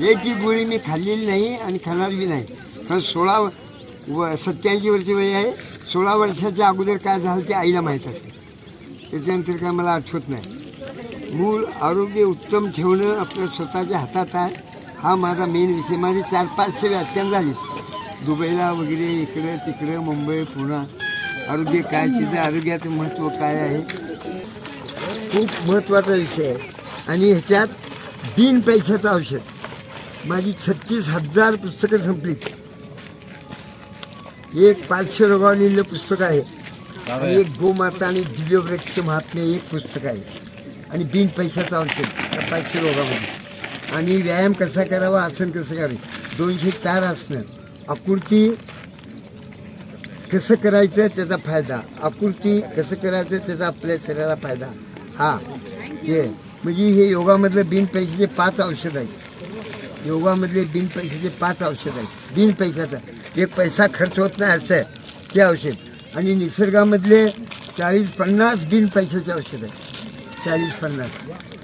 एकही गोळी मी खाल्लेली नाही आणि खाणार बी नाही. कारण सोळा व सत्याऐंशी वर्षी वय आहे. सोळा वर्षाच्या अगोदर काय झालं ते आईला माहीत असते त्याच्यानंतर काय मला आठवत नाही. मूळ आरोग्य उत्तम ठेवणं आपल्या स्वतःच्या हातात आहे. हा माझा मेन विषय. माझे चार पाचशे व्याख्यान झाली. दुबईला वगैरे इकडं तिकडं मुंबई पुणा. आरोग्य काय तिचं आरोग्याचं महत्त्व काय आहे? खूप महत्त्वाचा विषय आहे. आणि ह्याच्यात बिन पैशाचं औषध. माझी छत्तीस हजार पुस्तकं संपली. एक पाचशे रोगावर लिहिलेलं पुस्तक आहे. एक गोमाता आणि दिव्यवृक्ष महात्म्य एक पुस्तक आहे. आणि बिन पैशाचं औषध पाचशे रोगामध्ये. आणि व्यायाम कसा करावा आसन कसं करावे? दोनशे चार आसनं. आकृती कसं करायचं त्याचा फायदा. आकृती कसं करायचं त्याचा आपल्या शरीराला फायदा. हा हे म्हणजे हे योगामधलं बिन पैशाचे पाच औषध आहेत. योगामधले बिन पैशाचे पाच औषध आहेत. बिन पैशाचं. एक पैसा खर्च होत नाही असं आहे ते औषध. आणि निसर्गामधले चाळीस पन्नास बिन पैशाचे औषध आहेत. चाळीस पन्नास.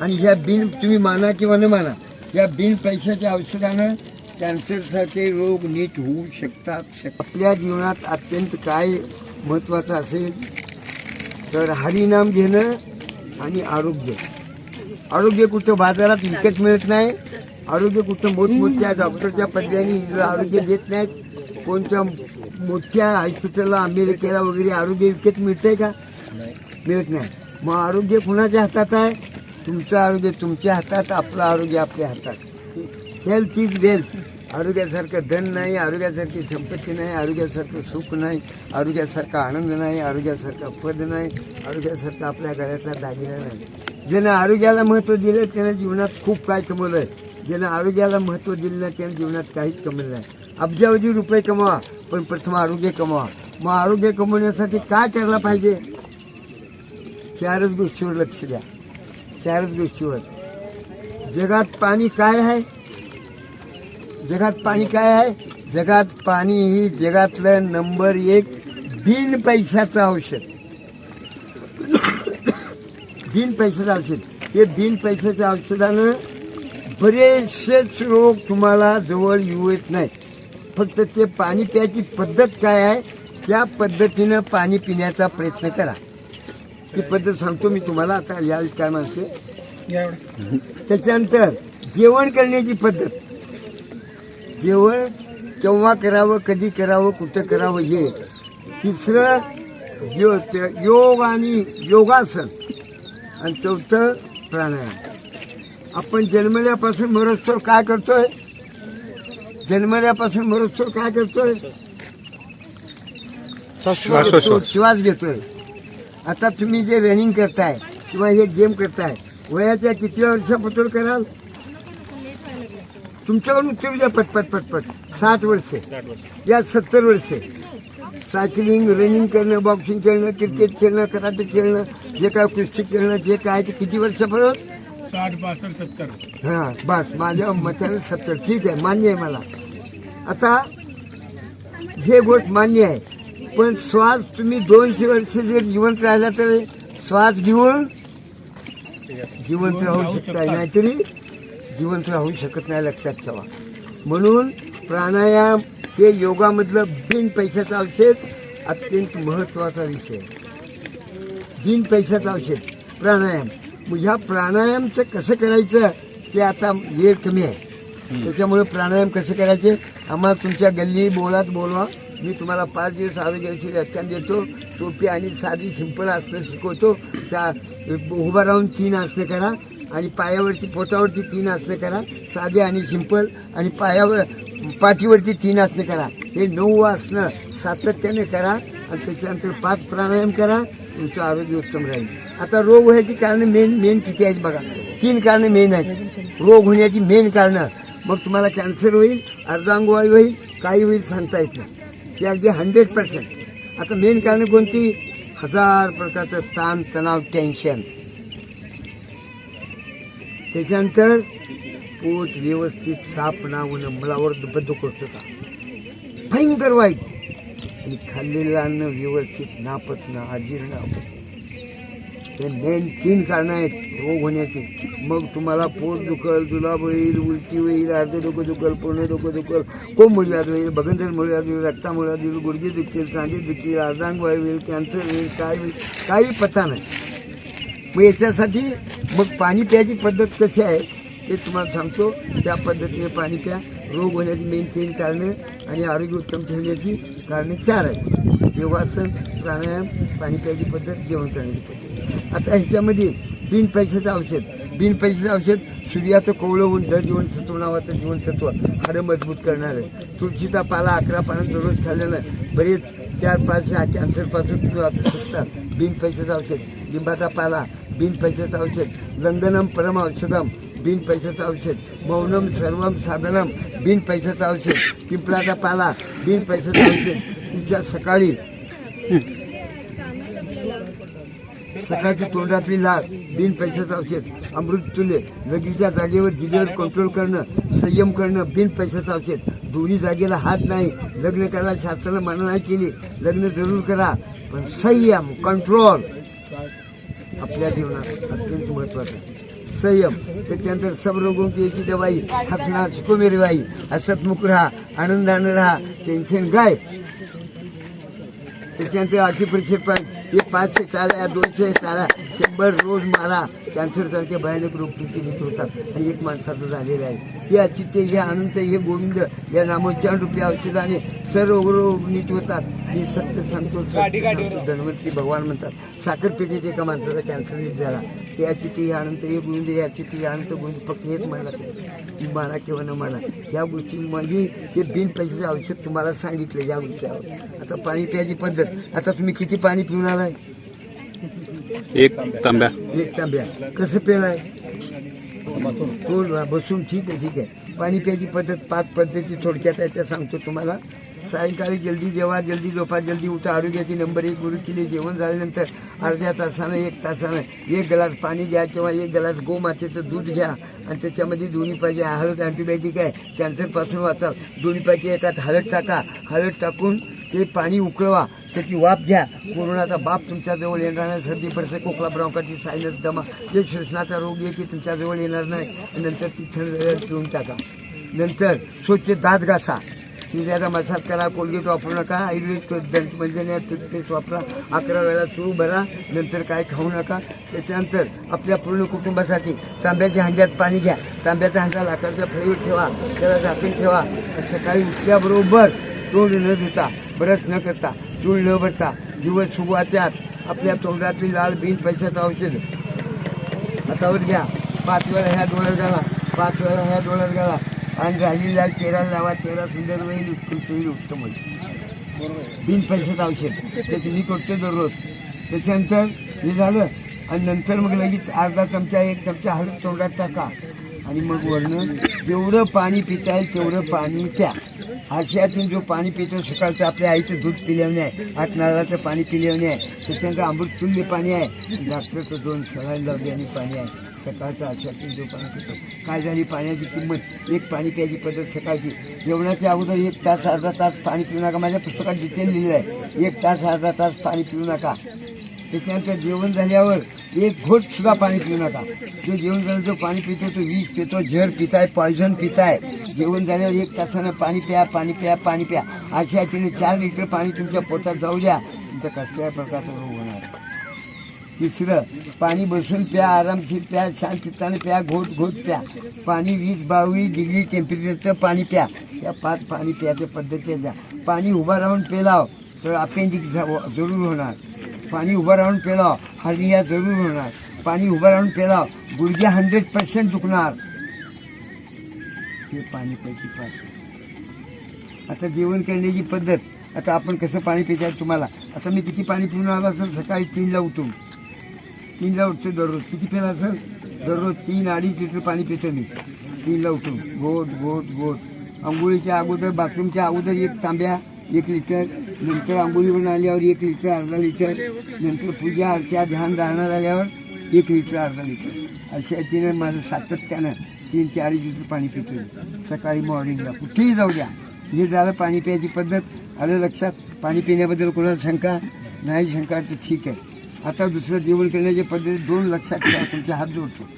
आणि ह्या बिन तुम्ही माना किंवा न माना या बिन पैशाच्या औषधानं कॅन्सरसारखे रोग नीट होऊ शकतात. शक- आपल्या जीवनात अत्यंत काय महत्त्वाचं असेल तर हरिनाम घेणं आणि आरोग्य. आरोग्य कुठं बाजारात विकत मिळत नाही आरोग्य कुठं मोठमोठ्या डॉक्टरच्या पडद्याने आरोग्य देत नाहीत. कोणत्या मोठ्या हॉस्पिटलला अमेरिकेला वगैरे आरोग्य विकत मिळतंय का? मिळत नाही. मग आरोग्य कुणाच्या हातात आहे? तुमचं आरोग्य तुमच्या हातात आपलं आरोग्य आपल्या हातात. हेल्थ इज वेल्थ आरोग्यासारखं धन नाही आरोग्यासारखी संपत्ती नाही आरोग्यासारखं सुख नाही आरोग्यासारखा आनंद नाही आरोग्यासारखा पद नाही आरोग्यासारखा आपल्या गळ्यातला दागिना नाही. ज्यानं आरोग्याला महत्त्व दिलं त्यानं जीवनात खूप काय कमवलं आहे ज्यानं आरोग्याला महत्त्व दिलं नाही त्यांना जीवनात काहीच कमवलं नाही. अब्जावधी रुपये कमवा पण प्रथम आरोग्य कमवा. मग आरोग्य कमवण्यासाठी काय करायला पाहिजे? चारच गोष्टीवर लक्ष द्या. चारच गोष्टीवर. जगात पाणी काय आहे? जगात पाणी काय आहे? जगात पाणी ही जगातलं नंबर एक बिन पैशाचं औषध. बिन पैशाचं औषध. हे बिन पैशाच्या औषधानं बरेचसेच रोग तुम्हाला जवळ येऊ येत नाहीत फक्त ते पाणी प्यायची पद्धत काय आहे त्या पद्धतीनं पाणी पिण्याचा प्रयत्न करा. ती पद्धत सांगतो मी तुम्हाला आता या काय माणसे त्याच्यानंतर जेवण करण्याची पद्धत. जेवण केव्हा करावं कधी करावं कुठं करावं हे. तिसरं यो योग आणि योगासन. आणि चौथं प्राणायाम. आपण जन्मल्यापासून मरोत्सव काय करतोय? जन्मल्यापासून मरोत्सव काय करतोय. श्वास घेतोय. आता तुम्ही जे रनिंग करताय किंवा हे गेम करताय वयाच्या किती वर्षापासून कराल? तुमच्याकडून उत्तर द्या पटपट पटपट सात वर्षे. या सत्तर वर्षे. सायकलिंग रनिंग करणं बॉक्सिंग खेळणं क्रिकेट खेळणं कराटे खेळणं जे काय कुस्ती खेळणं जे काय ते किती वर्षापर्यंत? साठ बासष्ट सत्तर. हां बस माझ्या मताने सत्तर. ठीक आहे मान्य आहे मला. आता हे गोष्ट मान्य आहे. पण श्वास तुम्ही दोनशे वर्ष जर जिवंत राहिला तर श्वास घेऊन जिवंत राहू शकता. नाहीतरी जिवंत राहू शकत नाही लक्षात ठेवा. म्हणून प्राणायाम हे योगामधलं बिन पैशाचं औषध अत्यंत महत्त्वाचा विषय. बिन पैशाचं औषध प्राणायाम. मग ह्या प्राणायामचं कसं करायचं ते आता वेळ कमी आहे. त्याच्यामुळे प्राणायाम कसं करायचे? आम्हाला तुमच्या गल्ली बोलात बोलवा. मी तुम्हाला पाच दिवस आरोग्याविषयी व्याख्यान देतो. सोपी आणि साधी सिंपल आसनं शिकवतो. चा उभं राहून तीन आसनं करा आणि पायावरती पोटावरती तीन आसनं करा. साधे आणि सिंपल आणि पायावर पाठीवरती तीन आसनं करा. हे नऊ आसनं सातत्याने करा आणि त्याच्यानंतर पाच प्राणायाम करा. तुमचं आरोग्य उत्तम राहील. आता रोग होण्याची कारणं मेन मेन किती आहेत बघा. तीन कारणं मेन आहेत. रोग होण्याची मेन कारणं. मग तुम्हाला कॅन्सर होईल अर्धांगवाळी होईल काही होईल सांगता येत नाही. ते अगदी हंड्रेड पर्सेंट आता मेन कारणं कोणती? हजार प्रकारचं ताण तणाव टेन्शन त्याच्यानंतर पोट व्यवस्थित साफ ना होणं मलावर बद्धकोष्ट होता. भयंकर वाईट. आणि खाल्लेलं अन्न व्यवस्थित नापचणं अजीर्ण हे मेन तीन कारणं आहेत रोग होण्याचे. मग तुम्हाला पोट दुखल जुलाब होईल उलटी होईल अर्ध डोकं दुखल पूर्ण डोकं दुखल कोंब मुळव्याध होईल बगंदर मुळव्याध होईल रक्तामुळव्याध होईल गुडघे दुखतील सांधे दुखतील अर्धांग होईल कॅन्सर होईल काय होईल काही पत्ता नाही. मग याच्यासाठी मग पाणी प्यायची पद्धत कशी आहे ते तुम्हाला सांगतो. त्या पद्धतीने पाणी प्या. रोग होण्याची मेन तीन कारणं आणि आरोग्य उत्तम ठेवण्याची कारणे चार आहेत. योगासन प्राणायाम पाणी प्यायची पद्धत जेवण करण्याची पद्धत. आता ह्याच्यामध्ये बिन पैशाचं औषध. बिन पैशाचं औषध सूर्याचं कोवळं ऊन द जीवनसत्व नावाचं जीवनसत्व हाडं मजबूत करणार आहे. तुळशीचा पाला अकरा पानं दररोज खाल्ल्यानं बरेच चार पाच कॅन्सरपासून वाचू शकता बिन पैशाचं औषध. लिंबाचा पाला बिन पैशाचं औषध. लंदनम परम औषधम बिन पैशाचं औषध. मौनम सर्वम साधनम बिन पैशाचं औषध. पिंपळाचा पाला बिन पैशाचं औषध. तुमच्या सकाळी सकाळची तोंडातली लाळ बिन पैशाचं औषध अमृत तुल्य लगीच्या जागेवर जिभेवर कंट्रोल करणं संयम करणं बिन पैशाचं औषध. दोन्ही जागेला हात नाही. लग्न करायला शास्त्रानं मना नाही केली. लग्न जरूर करा पण संयम कंट्रोल आपल्या जीवनात अत्यंत महत्वाचं आहे. संयम त्याच्यानंतर सब रोगों की दवाई हसना सुखो मेरी बाई हसतमुख राहा आनंदानं राहा टेन्शन गायब त्याच्यानंतर आर्टिफिशियल हे पाचशे चाळ्या दोनशे चाळ्या शंभर रोज मारा कॅन्सरसारखे भयानक रोग नीट होतात. आणि एक माणसाचं झालेलं आहे. हे अचित्य हे अनंत हे गोविंद या नामोच्चार रुपये औषधाने सर्व रोग नीट होतात. हे सत्य सांगतो. धन्वंतरी भगवान म्हणतात साखरपेठेत एका माणसाचा कॅन्सर नीट झाला. हे अनंत हे गोविंद हे अचित्य हे अनंत गोविंद फक्त हेच म्हणला ती माना किंवा न माना या गोष्टी म्हणजे हे बिन पैशाचे औषध तुम्हाला सांगितलं या गोष्टीवर. आता पाणी प्यायची पद्धत. आता तुम्ही किती पाणी पिऊन आलाय? एक तांब्या. एक तांब्या. कसं पेलाय तो बसून ठीक आहे ठीक आहे. पाणी प्यायची पद्धत पाच पद्धती थोडक्यात आहे त्या सांगतो तुम्हाला. सायंकाळी जल्दी जेवा जल्दी झोपा जल्दी उठा. आरोग्याची नंबर एक गुरु केली. जेवण झाल्यानंतर अर्ध्या तासानं एक तासानं एक ग्लास पाणी घ्या किंवा एक ग्लास गोमातेचं दूध घ्या. आणि त्याच्यामध्ये दोन्ही पाहिजे हळद अँटीबायोटिक आहे. कॅन्सरपासून वाचा दोन्ही पाहिजे एकात हळद टाका. हळद टाकून ते पाणी उकळवा. त्याची वाफ घ्या. कोरोनाचा बाप तुमच्याजवळ येणार नाही. सर्दी पडते कोकला ब्रॉन्काची सायनस दमा. जे श्वसनाचा रोग आहे की तुमच्याजवळ येणार नाही. नंतर ती थंड पिऊन टाका. नंतर स्वच्छ दात घासा. शिव्याचा मसाज करा कोलगेट वापरू नका आयुर्वेद दंतमंजन टूथपेस्ट वापरा अकरा वेळा सुरू भरा नंतर काय खाऊ नका. त्याच्यानंतर आपल्या पूर्ण कुटुंबासाठी तांब्याच्या हांड्यात पाणी घ्या. तांब्याचा हांडा लाकडाच्या फळीवर ठेवा त्याला झाकून ठेवा. सकाळी उठल्याबरोबर तोंड न धुता ब्रश न करता चूळ न भरता दिवस सुवाच्यात आपल्या तोंडातली लाल बिन पैशाचं औषध. हातावर घ्या. पाच वेळा ह्या डोळ्यात घाला पाच वेळा ह्या डोळ्यात घाला. आणि राहिलेला चेहरा लावा चेहरा सुंदर होईल उत्कृष्ट होईल उत्तम होईल. बिन पैशात औषध. ते तुम्ही करतो दररोज. त्याच्यानंतर हे झालं आणि नंतर मग लगेच अर्धा चमचा एक चमचा हळद तोंडात टाका. आणि मग वरनं जेवढं पाणी पिता येईल तेवढं पाणी प्या. आशियातून जो पाणी पितो सकाळचं आपल्या आईचं दूध पिल्याने आहे आठ नारळाचं पाणी पिल्याने आहे त्याच्यानंतर अमृततुल्य पाणी आहे. डॉक्टरचं दोन सलाईन लावली आणि पाणी आहे. सकाळचं आशियातून जो पाणी पितो. काय झाली? पाण्याची किंमत. एक पाणी प्यायची पद्धत सकाळची. जेवणाच्या अगोदर एक तास अर्धा तास पाणी पिऊ नका. माझ्या पुस्तकात डिटेल लिहिलं आहे. एक तास अर्धा तास पाणी पिऊ नका. त्याच्यानंतर जेवण झाल्यावर एक घोट सुद्धा पाणी पिऊ नका. जो जेवण झालं जो पाणी पितो तो विष पितो झर पिताय पॉयझन पिताय. जेवण झाल्यावर एक तासानं पाणी प्या पाणी प्या पाणी प्या. अशा तिने चार लिटर पाणी तुमच्या पोटात जाऊ द्या. तुमच्या कसल्याही प्रकारचा रोग होणार तिसरं पाणी बसून प्या आरामशीर प्या शांतताने प्या घोट घोट प्या. पाणी वीस बावीस डिग्री टेम्परेचरचं पाणी प्या. या पाच पाणी प्याच्या पद्धती द्या पाणी उभं राहून पेलाव तर अपेंडिक्स जरूर होणार. पाणी उभं राहून पेलाव हर्निया जरूर होणार. पाणी उभं राहून पेलाव गुडघे हंड्रेड पर्सेंट दुखणार. हे पाणी. पैकी पाच आता जेवण करण्याची पद्धत आता आपण कसं पाणी पितात तुम्हाला? आता मी किती पाणी पिऊन आलो असेल? सकाळी तीनला उठून. तीनला उठतो दररोज. किती पेला असेल? दररोज तीन अडीच लिटर पाणी पितो मी. तीनला उठून. गोट गोट गोट आंघोळीच्या अगोदर बाथरूमच्या अगोदर एक तांब्या एक लिटर नंतर आंघोळीवरून आल्यावर एक लिटर अर्धा लिटर नंतर पूजा अर्चा ध्यान धारणा झाल्यावर एक लिटर अर्धा लिटर. अशा तिने माझं सातत्यानं तीन ते अडीच लिटर पाणी पितो. सकाळी मॉर्निंगला कुठेही जाऊ द्या. हे झालं पाणी प्यायची पद्धत. आलं लक्षात. पाणी पिण्याबद्दल कोणाला शंका? नाही शंका तर ठीक आहे. आता दुसरं जेवण करण्याची पद्धत दोन लक्षात ठेवा. तुमचे हात जोडतो.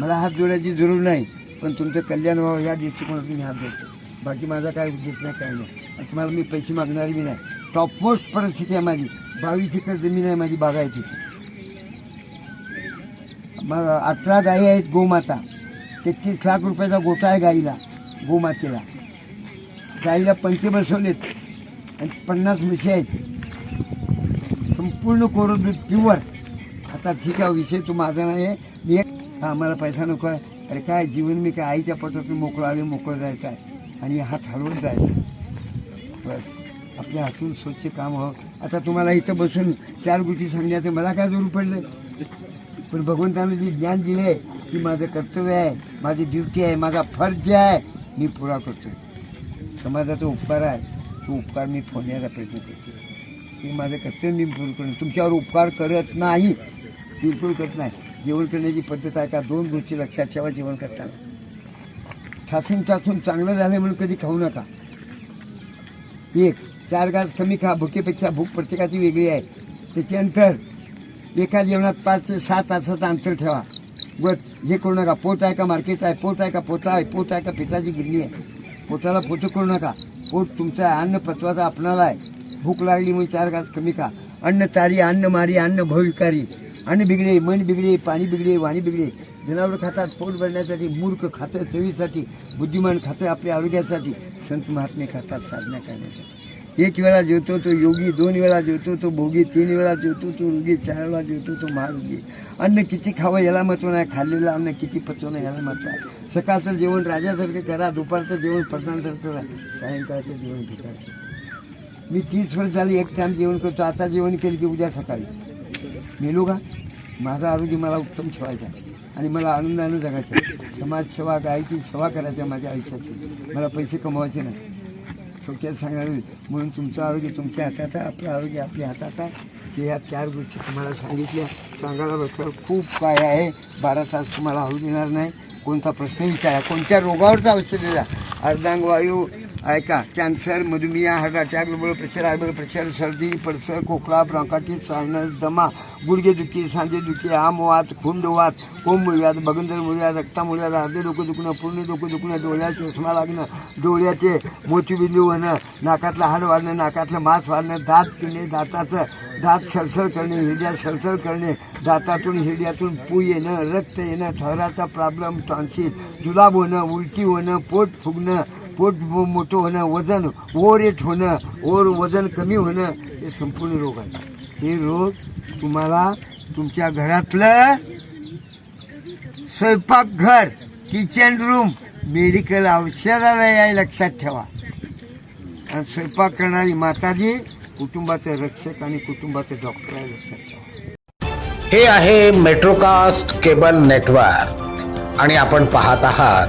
मला हात जोडायची जरूर नाही पण तुमचं कल्याण व्हावं या दृष्टिकोनातून हात जोडतो. बाकी माझा काय उद्देश नाही काय नाही. तुम्हाला मी पैसे मागणारी मी नाही. टॉपमोस्ट परिस्थिती आहे माझी. बावीस एकर जमीन आहे माझी बागायची मग अठरा गायी आहेत गोमाता. तेहतीस लाख रुपयाचा गोठा आहे गाईला गोमातेला. गाईला पंचे बसवलेत आणि पन्नास म्हशी आहेत. संपूर्ण कोरं दूध प्युअर आता ठीक आहे विषय तो माझा नाही आहे. मी हा, आम्हाला पैसा नको आहे. अरे काय जीवन मी काय आईच्या पोटातून मोकळं आले मोकळं जायचं आहे. आणि हात हलवून जायचं महत्त्वाचं बस. आपल्या हातून स्वच्छ काम व्हावं. आता तुम्हाला इथं बसून चार गोष्टी सांगण्याचं मला काय जरूर पडलं? पण भगवंतानं जे ज्ञान दिले की माझं कर्तव्य आहे माझी ड्युटी आहे माझा फर्ज आहे मी पुरा करतो समाजाचा उपकार आहे. तो उपकार मी फोडण्याचा प्रयत्न करतो ते माझं कर्तव्य मी पूर्ण करून. तुमच्यावर उपकार करत नाही. बिलकुल करत नाही. जेवण करण्याची पद्धत आहे. का दोन गोष्टी लक्षात ठेवा जेवण करताना. छासून छासून चांगलं झालं म्हणून कधी खाऊ नका. एक चार घास कमी खा भुकेपेक्षा भूक प्रत्येकाची वेगळी आहे. त्याच्यानंतर एका जेवणात पाच ते सात तासाचं अंतर ठेवा. व हे करू नका पोट आहे का मार्केट आहे पोट आहे का पोता आहे पोट आहे का पिताची गिरणी आहे. पोटाला पोटं करू नका. पोट तुमचा अन्न पचवाचा आपणाला आहे. भूक लागली म्हणून चार घास कमी खा. अन्न तारी अन्न मारी अन्न भविकारी. अन्न बिघडे मन बिगडे पाणी बिघडे वाणी बिगडे जनावर खातात पोट भरण्यासाठी मूर्ख खातं चवीसाठी बुद्धिमान खातं आपल्या आरोग्यासाठी संत महात्मे खातात साधना करण्यासाठी. एक वेळा जेवतो तो योगी दोन वेळा जेवतो तो भोगी तीन वेळा जेवतो तो रोगी चार वेळा जेवतो तो महारोगी. अन्न किती खावं याला महत्त्व नाही खाल्लेलं अन्न किती पचवणं याला महत्त्व आहे सकाळचं जेवण राजासारखं करा दुपारचं जेवण प्रधानसारखं करा सायंकाळचं जेवण भिकारचं मी तीस वर्ष झाली एक टाइम जेवण करतो आता जेवण केलं की उद्या सकाळी. मेलो का? माझं आरोग्य मला उत्तम ठेवायचं आहे. आणि मला आनंदानं जगायचं. समाजसेवा गायची सेवा करायच्या माझ्या आयुष्याची. मला पैसे कमवायचे नाही. थोडक्यात सांगायला म्हणून तुमचं आरोग्य तुमच्या हातात आहे. आपलं आरोग्य आपल्या हातात आहे. ते या चार गोष्टी तुम्हाला सांगितल्या. सांगायला बसल्यावर खूप काय आहे. बारा तास तुम्हाला हळू देणार नाही. कोणता प्रश्न विचारा. कोणत्या रोगावरचा औषध द्या. अर्धांगवायू ऐका कॅन्सर मधुमेह heart attack blood pressure high blood pressure सर्दी पडसर खोकला ब्रॉन्कायटिस सायनस दमा गुडघेदुखी सांधेदुखी आमवात खुंडवात कोंबव्यात बगंदर मुळ्या रक्तामुळ्यात अर्धे डोकं दुखणं पूर्ण डोकं दुखणं डोळ्यात चष्मा लागणं डोळ्याचे मोतीबिंदू होणं नाकातलं हाड वाढणं नाकातलं मांस वाढणं दात किडणे दाताचं दात सरसर करणे हिरड्यात सरसर करणे दातातून हिरड्यातून पू येणं रक्त येणं ठहराचा प्रॉब्लेम टॉन्सिल जुलाब होणं उलटी होणं पोट फुगणं पोट मोठं होणं वजन ओर एट होणं ओर वजन कमी होणं हे संपूर्ण रोग आहे. हे रोग तुम्हाला तुमच्या घरातलं स्वयंपाकघर किचन रूम मेडिकल औषधालय आहे लक्षात ठेवा. आणि स्वयंपाक करणारी माताजी कुटुंबाचे रक्षक आणि कुटुंबाचे डॉक्टर आहे लक्षात ठेवा. हे आहे मेट्रोकास्ट केबल नेटवर्क आणि आपण पाहत आहात